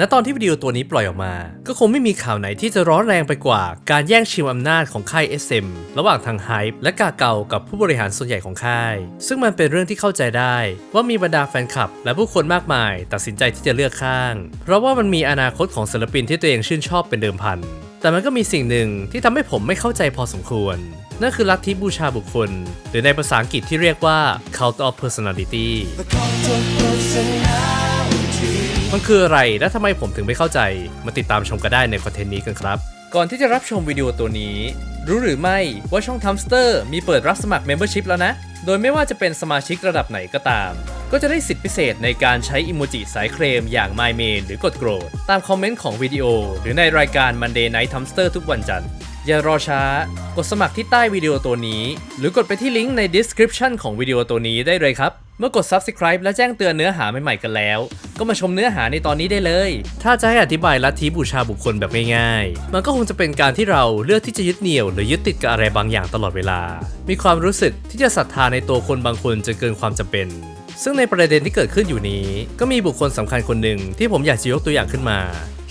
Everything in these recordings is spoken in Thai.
ณตอนที่วิดีโอตัวนี้ปล่อยออกมา ก็คงไม่มีข่าวไหนที่จะร้อนแรงไปกว่า การแย่งชิงอำนาจของค่าย SM ระหว่างทางไฮป์และกาเกากับผู้บริหารส่วนใหญ่ของค่าย ซึ่งมันเป็นเรื่องที่เข้าใจได้ ว่ามีบรรดาแฟนคลับ และผู้คนมากมาย ตัดสินใจที่จะเลือกข้าง เพราะว่ามันมีอนาคตของศิลปินที่ตัวเองชื่นชอบเป็นเดิมพันแต่มันก็มีสิ่งหนึ่งที่ทำให้ผมไม่เข้าใจพอสมควร นั่นคือลัทธิบูชาบุคคล หรือในภาษาอังกฤษที่เรียกว่า cult of personality The cult of personality. มันคืออะไรและทำไมผมถึงไม่เข้าใจ มาติดตามชมกันได้ในคอนเทนต์นี้กันครับ ก่อนที่จะรับชมวิดีโอตัวนี้ รู้หรือไม่ว่าช่องทัมสเตอร์มีเปิดรับสมัคร Membership แล้วนะ โดยไม่ว่าจะเป็นสมาชิกระดับไหนก็ตาม ก็จะได้สิทธิพิเศษในการใช้อิโมจิสายเคลมอย่าง My Main หรือกดโกรธ ตามคอมเมนต์ของวิดีโอ หรือในรายการ Monday Night Thumpster ทุกวันจันทร์อย่ารอช้า กดสมัครที่ใต้วิดีโอตัวนี้ หรือกดไปที่ลิงก์ใน description ของวิดีโอตัวนี้ได้เลยครับ เมื่อกด subscribe และแจ้งเตือนเนื้อหาใหม่ๆกันแล้ว ก็มาชมเนื้อหาในตอนนี้ได้เลย ถ้าจะให้อธิบายลัทธิบูชาบุคคลแบบง่ายๆ มันก็คงจะเป็นการที่เราเลือกที่จะยึดเหนี่ยว หรือยึดติดกับอะไรบางอย่างตลอดเวลา มีความรู้สึกที่จะศรัทธาในตัวคนบางคนจนเกินความจำเป็น ซึ่งในประเด็นที่เกิดขึ้นอยู่นี้ ก็มีบุคคลสำคัญคนหนึ่งที่ผมอยากจะยกตัวอย่างขึ้นมา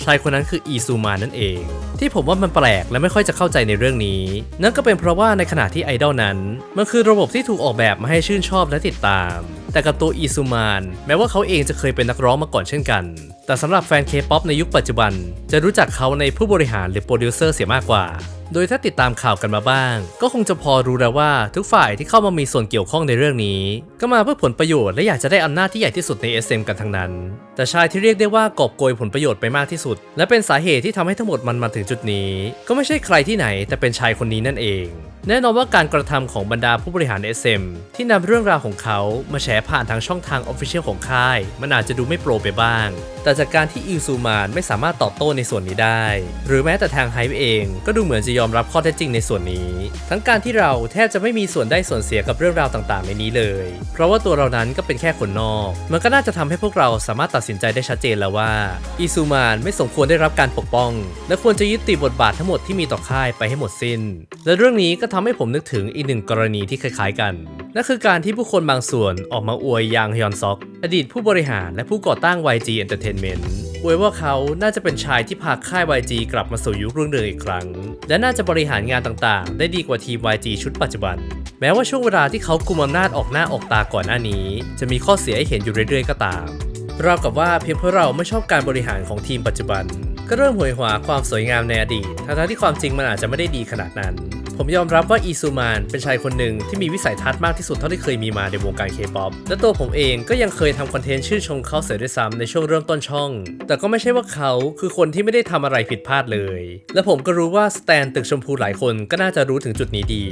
ชายคนนั้นคืออีซูมานั่นเอง ที่ผมว่ามันแปลกและไม่ค่อยจะเข้าใจในเรื่องนี้ นั่นก็เป็นเพราะว่าในขณะที่ไอดอลนั้น มันคือระบบที่ถูกออกแบบมาให้ชื่นชอบและติดตาม แต่กับตัวอีซูมานแม้ว่าเขาเองจะเคยเป็นนักร้องมาก่อนเช่นกัน แต่สำหรับแฟนเคป๊อปในยุคปัจจุบัน จะรู้จักเขาในผู้บริหารหรือโปรดิวเซอร์เสียมากกว่าโดยถ้าติดตามข่าวกันมาบ้าง ก็คงจะพอรู้แล้วว่าทุกฝ่ายที่เข้ามามีส่วนเกี่ยวข้องในเรื่องนี้ ก็มาเพื่อผลประโยชน์และอยากจะได้อำนาจที่ใหญ่ที่สุดใน SM กันทั้งนั้น แต่ชายที่เรียกได้ว่ากอบโกยผลประโยชน์ไปมากที่สุดและเป็นสาเหตุที่ทำให้ทั้งหมดมันมาถึงจุดนี้ ก็ไม่ใช่ใครที่ไหนแต่เป็นชายคนนี้นั่นเอง แน่นอนว่าการกระทำของบรรดาผู้บริหาร SM ที่นำเรื่องราวของเขามาแฉผ่านทางช่องทาง Official ของค่าย มันอาจจะดูไม่โปรไปบ้าง แต่จากการที่อิวซูมานไม่สามารถตอบโต้ในส่วนนี้ได้ หรือแม้แต่ทางไฮป์เอง ก็ดูเหมือนจะยอมรับข้อเท็จจริงในส่วนนี้ ทั้งการที่เราแทบจะไม่มีส่วนได้ส่วนเสียกับเรื่องราวต่างๆ ในนี้เลย เพราะว่าตัวเรานั้นก็เป็นแค่คนนอก มันก็น่าจะทำให้พวกเราสามารถตัดสินใจได้ชัดเจนแล้วว่าอิซูมานไม่สมควรได้รับการปกป้อง และควรจะยึดติดบทบาททั้งหมดที่มีต่อค่ายไปให้หมดสิ้น และเรื่องนี้ก็ทำให้ผมนึกถึงอีกหนึ่งกรณีที่คล้ายๆกัน นั่นคือการที่ผู้คนบางส่วนออกมาอวยยางฮยอนซอก อดีตผู้บริหารและผู้ก่อตั้ง YG Entertainment อวยว่าเขาน่าจะเป็นชายที่พาค่าย YG กลับมาสู่ยุครุ่งเรืองอีกครั้ง และน่าจะบริหารงานต่างๆ ได้ดีกว่าทีม YG ชุดปัจจุบัน แม้ว่าช่วงเวลาที่เขากุมอำนาจออกหน้าออกตาก่อนหน้านี้ จะมีข้อเสียให้เห็นอยู่เรื่อยๆก็ตาม ราวกับว่าเพียงเพราะเราไม่ชอบการบริหารของทีมปัจจุบัน ก็เริ่มหวยหวาความสวยงามในอดีตทั้งๆที่ความจริงมันอาจจะไม่ได้ดีขนาดนั้น ผมยอมรับว่าอีซูมานเป็นชายคนหนึ่งที่มีวิสัยทัศน์มากที่สุดเท่าที่เคยมีมาในวงการเคป๊อปและตัวผมเองก็ยังเคยทำคอนเทนต์ชื่นชมเขาเสียด้วยซ้ำในช่วงเริ่มต้นช่อง แต่ก็ไม่ใช่ว่าเขาคือคนที่ไม่ได้ทำอะไรผิดพลาดเลย และผมก็รู้ว่าสแตนตึกชมพูหลายคนก็น่าจะรู้ถึงจุดนี้ดี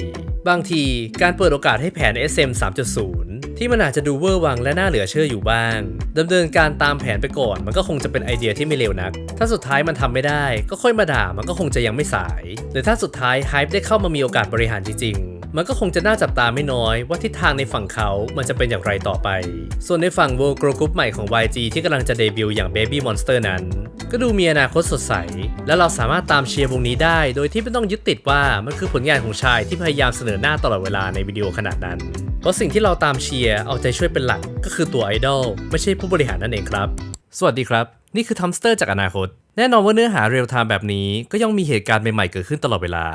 บางทีการเปิดโอกาสให้แผน SM 3.0 ที่มันอาจจะดูเวอร์วังและน่าเหลือเชื่ออยู่บ้างดำเนินการตามแผนไปก่อน มันก็คงจะเป็นไอเดียที่ไม่เลวนัก ถ้าสุดท้ายมันทำไม่ได้ ก็ค่อยมาด่ามันก็คงจะยังไม่สาย หรือถ้าสุดท้ายไฮป์ได้เข้ามามีโอกาสบริหารจริงๆ มันก็คงจะน่าจับตาไม่น้อย ว่าทิศทางในฝั่งเขามันจะเป็นอย่างไรต่อไป ส่วนในฝั่ง World Girl Group ใหม่ของ YG ที่กำลังจะเดบิวต์อย่าง Baby Monster นั้น ก็ดูมีอนาคตสดใส และเราสามารถตามเชียร์วงนี้ได้ โดยที่ไม่ต้องยึดติดว่ามันคือผลงานของชายที่พยายามเสนอหน้าตลอดเวลาในวิดีโอขนาดนั้น เพราะสิ่งที่เราตามเชียร์เอาใจช่วยเป็นหลักก็คือตัวไอดอลไม่ใช่ผู้บริหารนั่นเองครับ สวัสดีครับ นี่คือทอมสเตอร์จากอนาคต แน่นอนว่าเนื้อหาเรียลไทม์แบบนี้ก็ย่อมมีเหตุการณ์ใหม่ๆเกิดขึ้นตลอดเวลา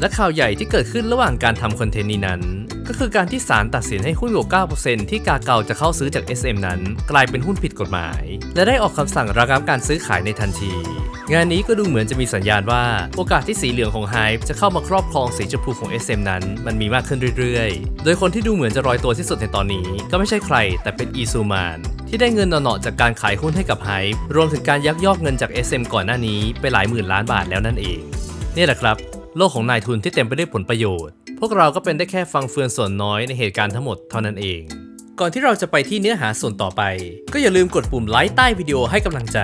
และข่าวใหญ่ที่เกิดขึ้นระหว่างการทำคอนเทนต์นี้นั้น ก็คือการที่ศาลตัดสินให้หุ้นกว่9%ที่กาเกาจะเข้าซื้อจาก SM นั้น กลายเป็นหุ้นผิดกฎหมาย และได้ออกคำสั่งระงับการซื้อขายในทันที งานนี้ก็ดูเหมือนจะมีสัญญาณว่าโอกาสที่สีเหลืองของไฮป์จะเข้ามาครอบครองสีชมพูของ SM นั้น มันมีมากขึ้นเรื่อยๆ โดยคนที่ดูเหมือนจะรอยตัวที่สุดในตอนนี้ ก็ไม่ใช่ใคร แต่เป็นอีซูมานที่ได้เงินหนอๆจากการขายหุ้นให้กับไฮป์รวมถึงการยักยอกเงินจาก SM ก่อนหน้านี้ไปหลายหมื่นล้านบาทแล้วนั่นเองนี่แหละครับ โลกของนายทุนที่เต็มไปด้วยผลประโยชน์ พวกเราก็เป็นได้แค่ฟังเฟืองส่วนน้อยในเหตุการณ์ทั้งหมดเท่านั้นเอง ก่อนที่เราจะไปที่เนื้อหาส่วนต่อไป ก็อย่าลืมกดปุ่มไลค์ใต้วิดีโอให้กำลังใจ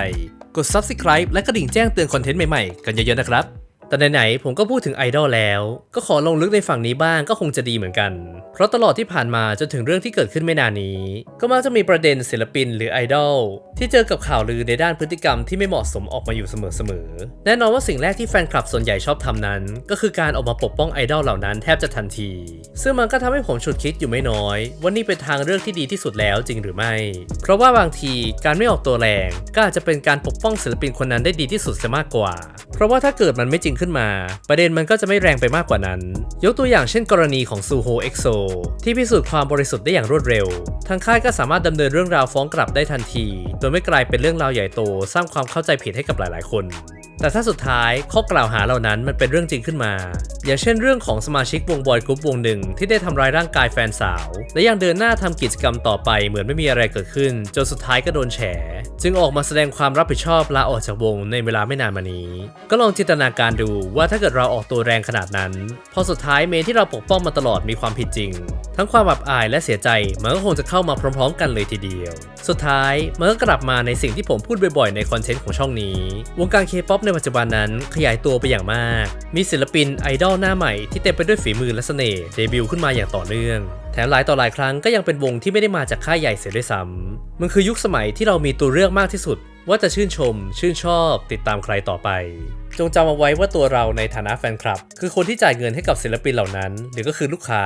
กด Subscribe และกระดิ่งแจ้งเตือนคอนเทนต์ใหม่ๆ กันเยอะๆนะครับ แต่ไหนๆผมก็พูดถึงไอดอลแล้ว ก็ขอลงลึกในฝั่งนี้บ้างก็คงจะดีเหมือนกัน เพราะตลอดที่ผ่านมาจนถึงเรื่องที่เกิดขึ้นไม่นานนี้ ก็มักจะมีประเด็นศิลปินหรือไอดอลที่เจอกับข่าวลือในด้านพฤติกรรมที่ไม่เหมาะสมออกมาอยู่เสมอๆแน่นอนว่าสิ่งแรกที่แฟนคลับส่วนใหญ่ชอบทำนั้น ก็คือการออกมาปกป้องไอดอลเหล่านั้นแทบจะทันที ซึ่งมันก็ทำให้ผมฉุดคิดอยู่ไม่น้อยว่านี่เป็นทางเลือกที่ดีที่สุดแล้วจริงหรือไม่ เพราะว่าบางทีการไม่ออกตัวแรงก็อาจจะเป็นการปกป้องศิลปินคนนั้นได้ดีที่สุดเสียมากกว่า เพราะว่าถ้าเกิดมันไม่จริงขึ้นมา ประเด็นมันก็จะไม่แรงไปมากกว่านั้น ยกตัวอย่างเช่นกรณีของซูโฮเอ็กโซที่พิสูจน์ความบริสุทธิ์ได้อย่างรวดเร็ว ทางค่ายก็สามารถดำเนินเรื่องราวฟ้องกลับได้ทันที โดยไม่กลายเป็นเรื่องราวใหญ่โต สร้างความเข้าใจผิดให้กับหลาย ๆ คน แต่ถ้าสุดท้ายข้อกล่าวหาเหล่านั้นมันเป็นเรื่องจริงขึ้นมา อย่างเช่นเรื่องของสมาชิกวงบอยกรุ๊ปวงหนึ่งที่ได้ทำร้ายร่างกายแฟนสาว และยังเดินหน้าทำกิจกรรมต่อไปเหมือนไม่มีอะไรเกิดขึ้น จนสุดท้ายก็โดนแฉ จึงออกมาแสดงความรับผิดชอบลาออกจากวงในเวลาไม่นานมานี้ ก็ลองจินตนาการดูว่าถ้าเกิดเราออกตัวแรงขนาดนั้น พอสุดท้ายเมที่เราปกป้องมาตลอดมีความผิดจริง ทั้งความอับอายและเสียใจมันก็คงจะเข้ามาพร้อม ๆ กันเลยทีเดียว สุดท้ายมันก็กลับมาในสิ่งที่ผมพูดบ่อยๆในคอนเทนต์ของช่องนี้ วงการเคป๊อปในปัจจุบันนั้นขยายตัวไปอย่างมาก มีศิลปินไอดอลหน้าใหม่ที่เต็มไปด้วยฝีมือและเสน่ห์เดบิวต์ขึ้นมาอย่างต่อเนื่อง แถมหลายต่อหลายครั้งก็ยังเป็นวงที่ไม่ได้มาจากค่ายใหญ่เสียด้วยซ้ำมันคือยุคสมัยที่เรามีตัวเลือกมากที่สุด ว่าจะชื่นชม ชื่นชอบ ติดตามใครต่อไป จงจำเอาไว้ว่าตัวเราในฐานะแฟนคลับ คือคนที่จ่ายเงินให้กับศิลปินเหล่านั้น หรือก็คือลูกค้า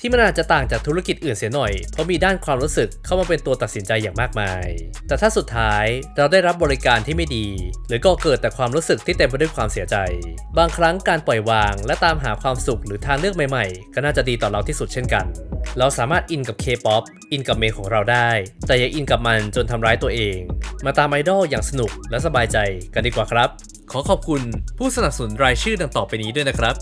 ที่มันอาจจะต่างจากธุรกิจอื่นเสียหน่อย เพราะมีด้านความรู้สึกเข้ามาเป็นตัวตัดสินใจอย่างมากมาย แต่ถ้าสุดท้ายเราได้รับบริการที่ไม่ดี หรือก็เกิดแต่ความรู้สึกที่เต็มไปด้วยความเสียใจ บางครั้งการปล่อยวาง และตามหาความสุขหรือทางเลือกใหม่ๆ ก็น่าจะดีต่อเราที่สุดเช่นกัน เราสามารถอินกับ K-POP อินกับเมนของเราได้ แต่อย่าอินกับมันจนทำร้ายตัวเอง มาตามไอดอลอย่างสนุกและสบายใจกันดีกว่าครับ ขอขอบคุณผู้สนับสนุนรายชื่อดังต่อไปนี้ด้วยนะครับ